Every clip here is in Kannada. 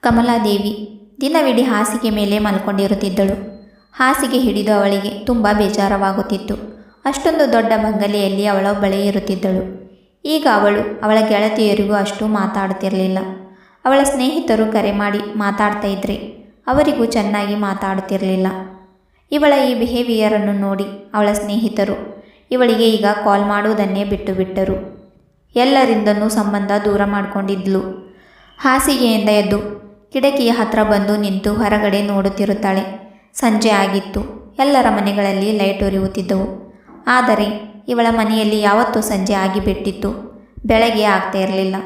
ಕಮಲಾದೇವಿ ದಿನವಿಡೀ ಹಾಸಿಗೆ ಮೇಲೆ ಮಲ್ಕೊಂಡಿರುತ್ತಿದ್ದಳು. ಹಾಸಿಗೆ ಹಿಡಿದು ಅವಳಿಗೆ ತುಂಬ ಬೇಜಾರವಾಗುತ್ತಿತ್ತು. ಅಷ್ಟೊಂದು ದೊಡ್ಡ ಬಂಗಲೆಯಲ್ಲಿ ಅವಳೊಬ್ಬಳೇ ಇರುತ್ತಿದ್ದಳು. ಈಗ ಅವಳು ಅವಳ ಗೆಳತಿಯರಿಗೂ ಅಷ್ಟು ಮಾತಾಡುತ್ತಿರಲಿಲ್ಲ. ಅವಳ ಸ್ನೇಹಿತರು ಕರೆ ಮಾಡಿ ಮಾತಾಡ್ತಾ ಇದ್ರೆ ಅವರಿಗೂ ಚೆನ್ನಾಗಿ ಮಾತಾಡುತ್ತಿರಲಿಲ್ಲ. ಇವಳ ಈ ಬಿಹೇವಿಯರನ್ನು ನೋಡಿ ಅವಳ ಸ್ನೇಹಿತರು ಇವಳಿಗೆ ಈಗ ಕಾಲ್ ಮಾಡುವುದನ್ನೇ ಬಿಟ್ಟು ಬಿಟ್ಟರು. ಎಲ್ಲರಿಂದನೂ ಸಂಬಂಧ ದೂರ ಮಾಡಿಕೊಂಡಿದ್ಲು. ಹಾಸಿಗೆಯಿಂದ ಎದ್ದು ಕಿಟಕಿಯ ಹತ್ರ ಬಂದು ನಿಂತು ಹೊರಗಡೆ ನೋಡುತ್ತಿರುತ್ತಾಳೆ. ಸಂಜೆ ಆಗಿತ್ತು. ಎಲ್ಲರ ಮನೆಗಳಲ್ಲಿ ಲೈಟ್ ಉರಿಯುತ್ತಿದ್ದವು ಆದರೆ ಇವಳ ಮನೆಯಲ್ಲಿ ಯಾವತ್ತೂ ಸಂಜೆ ಆಗಿಬಿಟ್ಟಿತ್ತು. ಬೆಳಗ್ಗೆ ಆಗ್ತಾ ಇರಲಿಲ್ಲ.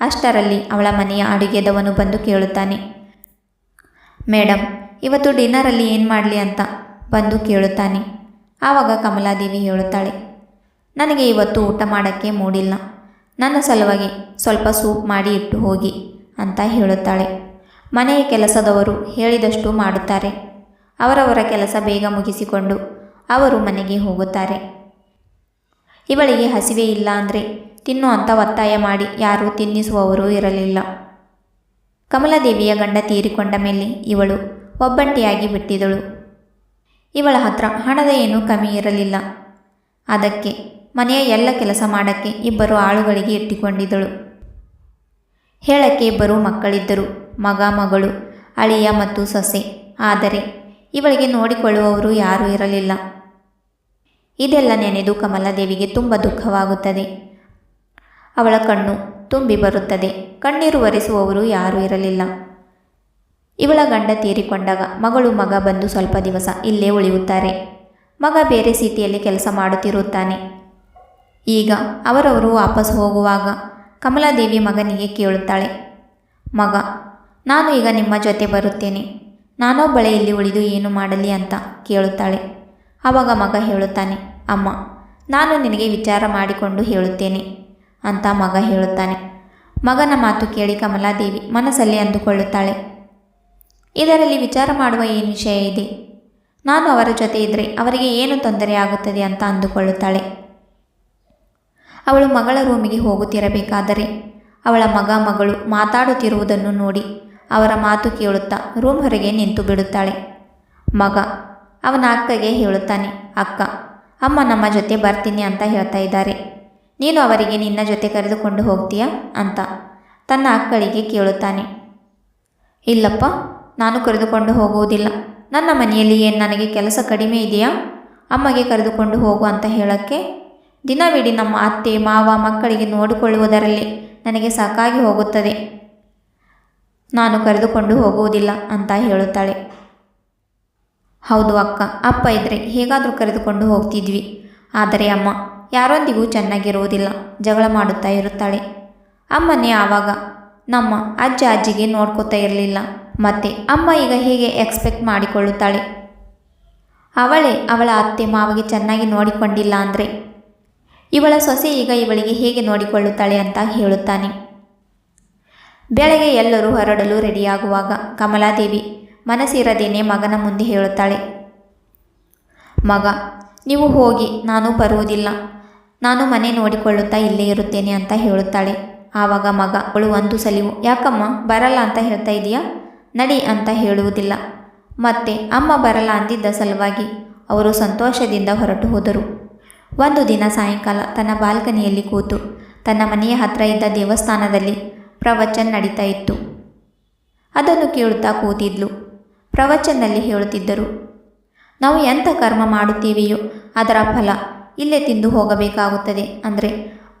ಅಷ್ಟರಲ್ಲಿ ಅವಳ ಮನೆಯ ಅಡುಗೆದವನು ಬಂದು ಕೇಳುತ್ತಾನೆ. ಮೇಡಮ್ ಇವತ್ತು ಡಿನ್ನರಲ್ಲಿ ಏನು ಮಾಡಲಿ ಅಂತ? ಬಂದು ಕೇಳುತ್ತಾನೆ. ಆವಾಗ ಕಮಲಾದೇವಿ ಹೇಳುತ್ತಾಳೆ. ನನಗೆ ಇವತ್ತು ಊಟ ಮಾಡೋಕ್ಕೆ ಮೂಡಿಲ್ಲ. ನನ್ನ ಸಲುವಾಗಿ ಸ್ವಲ್ಪ ಸೂಪ್ ಮಾಡಿ ಇಟ್ಟು ಹೋಗಿ. ಅಂತ ಹೇಳುತ್ತಾಳೆ. ಮನೆಯ ಕೆಲಸದವರು ಹೇಳಿದಷ್ಟು ಮಾಡುತ್ತಾರೆ. ಅವರವರ ಕೆಲಸ ಬೇಗ ಮುಗಿಸಿಕೊಂಡು ಅವರು ಮನೆಗೆ ಹೋಗುತ್ತಾರೆ. ಇವಳಿಗೆ ಹಸಿವೆ ಇಲ್ಲ ಅಂದರೆ ತಿನ್ನು ಅಂತ ಒತ್ತಾಯ ಮಾಡಿ ಯಾರೂ ತಿನ್ನಿಸುವವರು ಇರಲಿಲ್ಲ. ಕಮಲಾದೇವಿಯ ಗಂಡ ತೀರಿಕೊಂಡ ಮೇಲೆ ಇವಳು ಒಬ್ಬಂಟಿಯಾಗಿ ಬಿಟ್ಟಿದಳು. ಇವಳ ಹತ್ರ ಹಣದ ಏನೂ ಕಮ್ಮಿ ಇರಲಿಲ್ಲ. ಅದಕ್ಕೆ ಮನೆಯ ಎಲ್ಲ ಕೆಲಸ ಮಾಡಕ್ಕೆ ಇಬ್ಬರು ಆಳುಗಳಿಗೆ ಇಟ್ಟುಕೊಂಡಿದ್ದಳು. ಹೇಳಕ್ಕೆ ಇಬ್ಬರು ಮಕ್ಕಳಿದ್ದರು. ಮಗ, ಮಗಳು, ಅಳಿಯ ಮತ್ತು ಸೊಸೆ. ಆದರೆ ಇವಳಿಗೆ ನೋಡಿಕೊಳ್ಳುವವರು ಯಾರೂ ಇರಲಿಲ್ಲ. ಇದೆಲ್ಲ ನೆನೆದು ಕಮಲಾದೇವಿಗೆ ತುಂಬ ದುಃಖವಾಗುತ್ತದೆ. ಅವಳ ಕಣ್ಣು ತುಂಬಿ ಬರುತ್ತದೆ. ಕಣ್ಣೀರು ಒರೆಸುವವರು ಯಾರೂ ಇರಲಿಲ್ಲ. ಇವಳ ಗಂಡ ತೀರಿಕೊಂಡಾಗ ಮಗಳು, ಮಗ ಬಂದು ಸ್ವಲ್ಪ ದಿವಸ ಇಲ್ಲೇ ಉಳಿಯುತ್ತಾರೆ. ಮಗ ಬೇರೆ ಸಿಟಿಯಲ್ಲಿ ಕೆಲಸ ಮಾಡುತ್ತಿರುತ್ತಾನೆ. ಈಗ ಅವರವರು ವಾಪಸ್ ಹೋಗುವಾಗ ಕಮಲಾದೇವಿ ಮಗನಿಗೆ ಕೇಳುತ್ತಾಳೆ. ಮಗ, ನಾನು ಈಗ ನಿಮ್ಮ ಜೊತೆ ಬರುತ್ತೇನೆ. ನಾನೊಬ್ಬಳೆ ಇಲ್ಲಿ ಉಳಿದು ಏನು ಮಾಡಲಿ ಅಂತ ಕೇಳುತ್ತಾಳೆ. ಆವಾಗ ಮಗ ಹೇಳುತ್ತಾನೆ, ಅಮ್ಮ, ನಾನು ನಿನಗೆ ವಿಚಾರ ಮಾಡಿಕೊಂಡು ಹೇಳುತ್ತೇನೆ ಅಂತ ಮಗ ಹೇಳುತ್ತಾನೆ. ಮಗನ ಮಾತು ಕೇಳಿ ಕಮಲಾದೇವಿ ಮನಸ್ಸಲ್ಲಿ ಅಂದುಕೊಳ್ಳುತ್ತಾಳೆ. ಇದರಲ್ಲಿ ವಿಚಾರ ಮಾಡುವ ಏನು ವಿಷಯ ಇದೆ? ನಾನು ಅವರ ಜೊತೆ ಇದ್ದರೆ ಅವರಿಗೆ ಏನು ತೊಂದರೆ ಆಗುತ್ತದೆ ಅಂತ ಅಂದುಕೊಳ್ಳುತ್ತಾಳೆ. ಅವಳು ಮಗಳ ರೂಮಿಗೆ ಹೋಗುತ್ತಿರಬೇಕಾದರೆ ಅವಳ ಮಗ ಮಗಳು ಮಾತಾಡುತ್ತಿರುವುದನ್ನು ನೋಡಿ ಅವರ ಮಾತು ಕೇಳುತ್ತಾ ರೂಮ್ ಹೊರಗೆ ನಿಂತು ಬಿಡುತ್ತಾಳೆ. ಮಗ, ಅವನ ಅಕ್ಕಗೆ ಹೇಳುತ್ತಾನೆ, ಅಕ್ಕ, ಅಮ್ಮ ನಮ್ಮ ಜೊತೆ ಬರ್ತೀನಿ ಅಂತ ಹೇಳ್ತಾ ಇದ್ದಾರೆ. ನೀನು ಅವರಿಗೆ ನಿನ್ನ ಜೊತೆ ಕರೆದುಕೊಂಡು ಹೋಗ್ತೀಯಾ? ಅಂತ ತನ್ನ ಅಕ್ಕಳಿಗೆ ಕೇಳುತ್ತಾನೆ. ಇಲ್ಲಪ್ಪ, ನಾನು ಕರೆದುಕೊಂಡು ಹೋಗುವುದಿಲ್ಲ. ನನ್ನ ಮನೆಯಲ್ಲಿ ಏನು ನನಗೆ ಕೆಲಸ ಕಡಿಮೆ ಇದೆಯಾ? ಅಮ್ಮಗೆ ಕರೆದುಕೊಂಡು ಹೋಗು ಅಂತ ಹೇಳೋಕ್ಕೆ ದಿನವಿಡೀ ನಮ್ಮ ಅತ್ತೆ, ಮಾವ, ಮಕ್ಕಳಿಗೆ ನೋಡಿಕೊಳ್ಳುವುದರಲ್ಲಿ ನನಗೆ ಸಾಕಾಗಿ ಹೋಗುತ್ತದೆ. ನಾನು ಕರೆದುಕೊಂಡು ಹೋಗುವುದಿಲ್ಲ ಅಂತ ಹೇಳುತ್ತಾಳೆ. ಹೌದು ಅಕ್ಕ, ಅಪ್ಪ ಇದ್ದರೆ ಹೇಗಾದರೂ ಕರೆದುಕೊಂಡು ಹೋಗ್ತಿದ್ವಿ. ಆದರೆ ಅಮ್ಮ ಯಾರೊಂದಿಗೂ ಚೆನ್ನಾಗಿರುವುದಿಲ್ಲ, ಜಗಳ ಮಾಡುತ್ತಾ ಇರುತ್ತಾಳೆ. ಅಮ್ಮನೇ ಆವಾಗ ನಮ್ಮ ಅಜ್ಜ ಅಜ್ಜಿಗೆ ನೋಡ್ಕೋತಾ ಇರಲಿಲ್ಲ. ಮತ್ತೆ ಅಮ್ಮ ಈಗ ಹೇಗೆ ಎಕ್ಸ್ಪೆಕ್ಟ್ ಮಾಡಿಕೊಳ್ಳುತ್ತಾಳೆ? ಅವಳೇ ಅವಳ ಅತ್ತೆ, ಮಾವಗೆ ಚೆನ್ನಾಗಿ ನೋಡಿಕೊಂಡಿಲ್ಲ ಅಂದರೆ ಇವಳ ಸೊಸೆ ಈಗ ಇವಳಿಗೆ ಹೇಗೆ ನೋಡಿಕೊಳ್ಳುತ್ತಾಳೆ ಅಂತ ಹೇಳುತ್ತಾನೆ. ಬೆಳಗ್ಗೆ ಎಲ್ಲರೂ ಹೊರಡಲು ರೆಡಿಯಾಗುವಾಗ ಕಮಲಾದೇವಿ, ಮನಸ್ಸಿರದೇನೆ ಮಗನ ಮುಂದೆ ಹೇಳುತ್ತಾಳೆ. ಮಗ, ನೀವು ಹೋಗಿ, ನಾನು ಬರುವುದಿಲ್ಲ. ನಾನು ಮನೆ ನೋಡಿಕೊಳ್ಳುತ್ತಾ ಇಲ್ಲೇ ಇರುತ್ತೇನೆ ಅಂತ ಹೇಳುತ್ತಾಳೆ. ಆವಾಗ ಮಗ, ಅವಳು ಒಂದು ಸಲಿವು. ಯಾಕಮ್ಮ, ಬರಲ್ಲ ಅಂತ ಹೇಳ್ತಾ ಇದೆಯಾ? ನಡಿ ಅಂತ ಹೇಳುವುದಿಲ್ಲ. ಮತ್ತೆ, ಅಮ್ಮ ಬರಲ್ಲ ಅಂದಿದ್ದ ಸಲುವಾಗಿ ಅವರು ಸಂತೋಷದಿಂದ ಹೊರಟು ಹೋದರು. ಒಂದು ದಿನ ಸಾಯಂಕಾಲ ತನ್ನ ಬಾಲ್ಕನಿಯಲ್ಲಿ ಕೂತು ತನ್ನ ಮನೆಯ ಹತ್ತಿರ ಇದ್ದ ದೇವಸ್ಥಾನದಲ್ಲಿ ಪ್ರವಚನ ನಡೀತಾ ಇತ್ತು. ಅದನ್ನು ಕೇಳುತ್ತಾ ಕೂತಿದ್ಲು. ಪ್ರವಚನದಲ್ಲಿ ಹೇಳುತ್ತಿದ್ದರು, ನಾವು ಎಂಥ ಕರ್ಮ ಮಾಡುತ್ತೀವೆಯೋ ಅದರ ಫಲ ಇಲ್ಲೇ ತಿಂದು ಹೋಗಬೇಕಾಗುತ್ತದೆ ಅಂದರೆ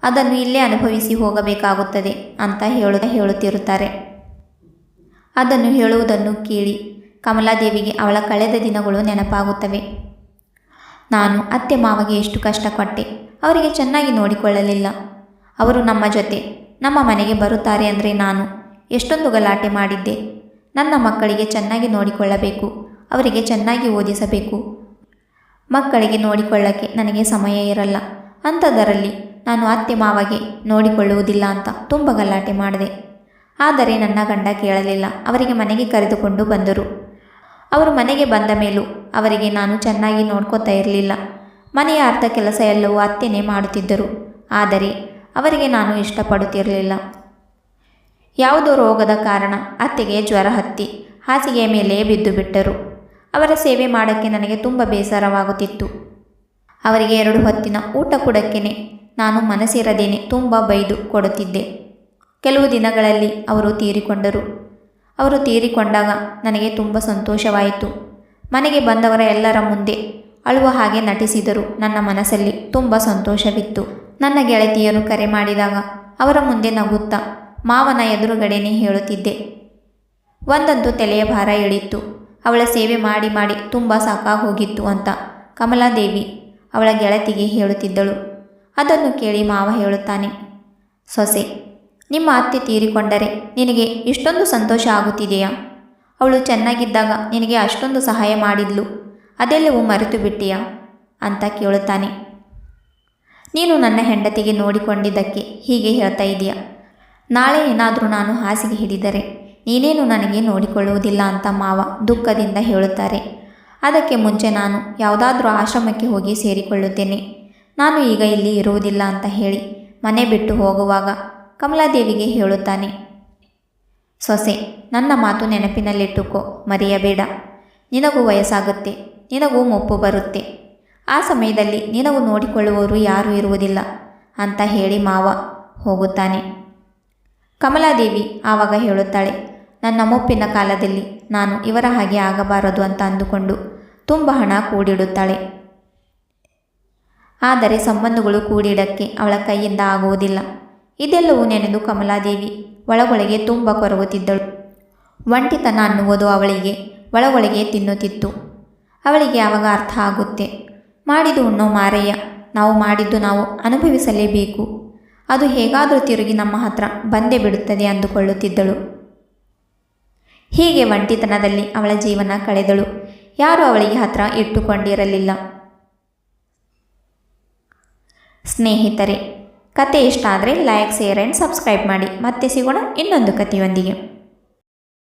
ಅದನ್ನು ಇಲ್ಲೇ ಅನುಭವಿಸಿ ಹೋಗಬೇಕಾಗುತ್ತದೆ ಅಂತ ಹೇಳು, ಹೇಳುತ್ತಿರುತ್ತಾರೆ. ಅದನ್ನು ಹೇಳುವುದನ್ನು ಕೇಳಿ ಕಮಲಾದೇವಿಗೆ ಅವಳ ಕಳೆದ ದಿನಗಳು ನೆನಪಾಗುತ್ತವೆ. ನಾನು ಅತ್ತೆ ಮಾವಗೆ ಎಷ್ಟು ಕಷ್ಟಪಟ್ಟೆ, ಅವರಿಗೆ ಚೆನ್ನಾಗಿ ನೋಡಿಕೊಳ್ಳಲಿಲ್ಲ. ಅವರು ನಮ್ಮ ಜೊತೆ, ನಮ್ಮ ಮನೆಗೆ ಬರುತ್ತಾರೆ ಅಂದರೆ ನಾನು ಎಷ್ಟೊಂದು ಗಲಾಟೆ ಮಾಡಿದ್ದೆ. ನನ್ನ ಮಕ್ಕಳಿಗೆ ಚೆನ್ನಾಗಿ ನೋಡಿಕೊಳ್ಳಬೇಕು, ಅವರಿಗೆ ಚೆನ್ನಾಗಿ ಓದಿಸಬೇಕು. ಮಕ್ಕಳಿಗೆ ನೋಡಿಕೊಳ್ಳಕ್ಕೆ ನನಗೆ ಸಮಯ ಇರಲ್ಲ. ಅಂಥದ್ದರಲ್ಲಿ ನಾನು ಅತ್ತೆ ಮಾವಗೆ ನೋಡಿಕೊಳ್ಳುವುದಿಲ್ಲ ಅಂತ ತುಂಬ ಗಲಾಟೆ ಮಾಡಿದೆ. ಆದರೆ ನನ್ನ ಗಂಡ ಕೇಳಲಿಲ್ಲ, ಅವರಿಗೆ ಮನೆಗೆ ಕರೆದುಕೊಂಡು ಬಂದರು. ಅವರು ಮನೆಗೆ ಬಂದ ಮೇಲೂ ಅವರಿಗೆ ನಾನು ಚೆನ್ನಾಗಿ ನೋಡ್ಕೋತಾ ಇರಲಿಲ್ಲ. ಮನೆಯ ಅರ್ಧ ಕೆಲಸ ಎಲ್ಲವೂ ಅತ್ತೆನೇ ಮಾಡುತ್ತಿದ್ದರು. ಆದರೆ ಅವರಿಗೆ ನಾನು ಇಷ್ಟಪಡುತ್ತಿರಲಿಲ್ಲ. ಯಾವುದೋ ರೋಗದ ಕಾರಣ ಅತ್ತೆಗೆ ಜ್ವರ ಹತ್ತಿ ಹಾಸಿಗೆಯ ಮೇಲೆ ಬಿದ್ದು ಬಿಟ್ಟರು. ಅವರ ಸೇವೆ ಮಾಡೋಕ್ಕೆ ನನಗೆ ತುಂಬ ಬೇಸರವಾಗುತ್ತಿತ್ತು. ಅವರಿಗೆ ಎರಡು ಹೊತ್ತಿನ ಊಟ ಕೊಡಕ್ಕೇನೆ ನಾನು ಮನಸ್ಸಿರದೇನೆ ತುಂಬ ಬೈದು ಕೊಡುತ್ತಿದ್ದೆ. ಕೆಲವು ದಿನಗಳಲ್ಲಿ ಅವರು ತೀರಿಕೊಂಡರು. ಅವರು ತೀರಿಕೊಂಡಾಗ ನನಗೆ ತುಂಬ ಸಂತೋಷವಾಯಿತು. ಮನೆಗೆ ಬಂದವರ ಎಲ್ಲರ ಮುಂದೆ ಅಳುವ ಹಾಗೆ ನಟಿಸಿದರು. ನನ್ನ ಮನಸ್ಸಲ್ಲಿ ತುಂಬ ಸಂತೋಷವಿತ್ತು. ನನ್ನ ಗೆಳತಿಯರು ಕರೆ ಮಾಡಿದಾಗ ಅವರ ಮುಂದೆ ನಗುತ್ತಾ ಮಾವನ ಎದುರುಗಡೆನೇ ಹೇಳುತ್ತಿದ್ದೆ. ಒಂದಂತೂ ತಲೆಯ ಭಾರ ಇಳಿತ್ತು ಅವಳ ಸೇವೆ ಮಾಡಿ ಮಾಡಿ ತುಂಬ ಸಾಕಾಗೋಗಿತ್ತು ಅಂತ ಕಮಲಾದೇವಿ ಅವಳ ಗೆಳತಿಗೆ ಹೇಳುತ್ತಿದ್ದಳು. ಅದನ್ನು ಕೇಳಿ ಮಾವ ಹೇಳುತ್ತಾನೆ, ಸೊಸೆ ನಿಮ್ಮ ಅತ್ತೆ ತೀರಿಕೊಂಡರೆ ನಿನಗೆ ಇಷ್ಟೊಂದು ಸಂತೋಷ ಆಗುತ್ತಿದೆಯಾ? ಅವಳು ಚೆನ್ನಾಗಿದ್ದಾಗ ನಿನಗೆ ಅಷ್ಟೊಂದು ಸಹಾಯ ಮಾಡಿದ್ಲು. ಅದೆಲ್ಲವೂ ಮರೆತು ಬಿಟ್ಟಿಯಾ? ಅಂತ ಕೇಳುತ್ತಾನೆ. ನೀನು ನನ್ನ ಹೆಂಡತಿಗೆ ನೋಡಿಕೊಂಡಿದ್ದಕ್ಕೆ ಹೀಗೆ ಹೇಳ್ತಾ ಇದೀಯಾ ನಾಳೆ ಏನಾದರೂ ನಾನು ಹಾಸಿಗೆ ಹಿಡಿದರೆ ನೀನೇನು ನನಗೆ ನೋಡಿಕೊಳ್ಳುವುದಿಲ್ಲ ಅಂತ ಮಾವ ದುಃಖದಿಂದ ಹೇಳುತ್ತಾರೆ. ಅದಕ್ಕೆ ಮುಂಚೆ ನಾನು ಯಾವುದಾದ್ರೂ ಆಶ್ರಮಕ್ಕೆ ಹೋಗಿ ಸೇರಿಕೊಳ್ಳುತ್ತೇನೆ. ನಾನು ಈಗ ಇಲ್ಲಿ ಇರುವುದಿಲ್ಲ ಅಂತ ಹೇಳಿ ಮನೆ ಬಿಟ್ಟು ಹೋಗುವಾಗ ಕಮಲಾದೇವಿಗೆ ಹೇಳುತ್ತಾನೆ, ಸೊಸೆ, ನನ್ನ ಮಾತು ನೆನಪಿನಲ್ಲಿಟ್ಟುಕೋ, ಮರೆಯಬೇಡ. ನಿನಗೂ ವಯಸ್ಸಾಗುತ್ತೆ, ನಿನಗೂ ಮುಪ್ಪು ಬರುತ್ತೆ. ಆ ಸಮಯದಲ್ಲಿ ನಿನಗೂ ನೋಡಿಕೊಳ್ಳುವವರು ಯಾರೂ ಇರುವುದಿಲ್ಲ ಅಂತ ಹೇಳಿ ಮಾವ ಹೋಗುತ್ತಾನೆ. ಕಮಲಾದೇವಿ ಆವಾಗ ಹೇಳುತ್ತಾಳೆ, ನನ್ನ ಮುಪ್ಪಿನ ಕಾಲದಲ್ಲಿ ನಾನು ಇವರ ಹಾಗೆ ಆಗಬಾರದು ಅಂತ ಅಂದುಕೊಂಡು ತುಂಬ ಹಣ ಕೂಡಿಡುತ್ತಾಳೆ. ಆದರೆ ಸಂಬಂಧಗಳು ಕೂಡಿಡಕ್ಕೆ ಅವಳ ಕೈಯಿಂದ ಆಗುವುದಿಲ್ಲ. ಇದೆಲ್ಲವೂ ನೆನೆದು ಕಮಲಾದೇವಿ ಒಳಗೊಳಗೆ ತುಂಬ ಕೊರಗುತ್ತಿದ್ದಳು. ಒಂಟಿತನ ಅನ್ನುವುದು ಅವಳಿಗೆ, ಒಳಗೊಳಗೆ ತಿನ್ನುತ್ತಿತ್ತು. ಅವಳಿಗೆ ಆವಾಗ ಅರ್ಥ ಆಗುತ್ತೆ. ಮಾಡಿದ್ದು ಉಣ್ಣೋ ಮಾರಯ್ಯ, ನಾವು ಮಾಡಿದ್ದು ನಾವು ಅನುಭವಿಸಲೇಬೇಕು. ಅದು ಹೇಗಾದರೂ ತಿರುಗಿ ನಮ್ಮ ಹತ್ರ ಬಂದೇ ಬಿಡುತ್ತದೆ ಅಂದುಕೊಳ್ಳುತ್ತಿದ್ದಳು. ಹೀಗೆ ಒಂಟಿತನದಲ್ಲಿ ಅವಳ ಜೀವನ ಕಳೆದಳು. ಯಾರೂ ಅವಳಿಗೆ ಹತ್ರ ಇಟ್ಟುಕೊಂಡಿರಲಿಲ್ಲ. ಸ್ನೇಹಿತರೆ ಕತೆ ಇಷ್ಟ ಆದರೆ ಲೈಕ್ ಶೇರ್ ಆ್ಯಂಡ್ ಸಬ್ಸ್ಕ್ರೈಬ್ ಮಾಡಿ. ಮತ್ತೆ ಸಿಗೋಣ ಇನ್ನೊಂದು ಕಥೆಯೊಂದಿಗೆ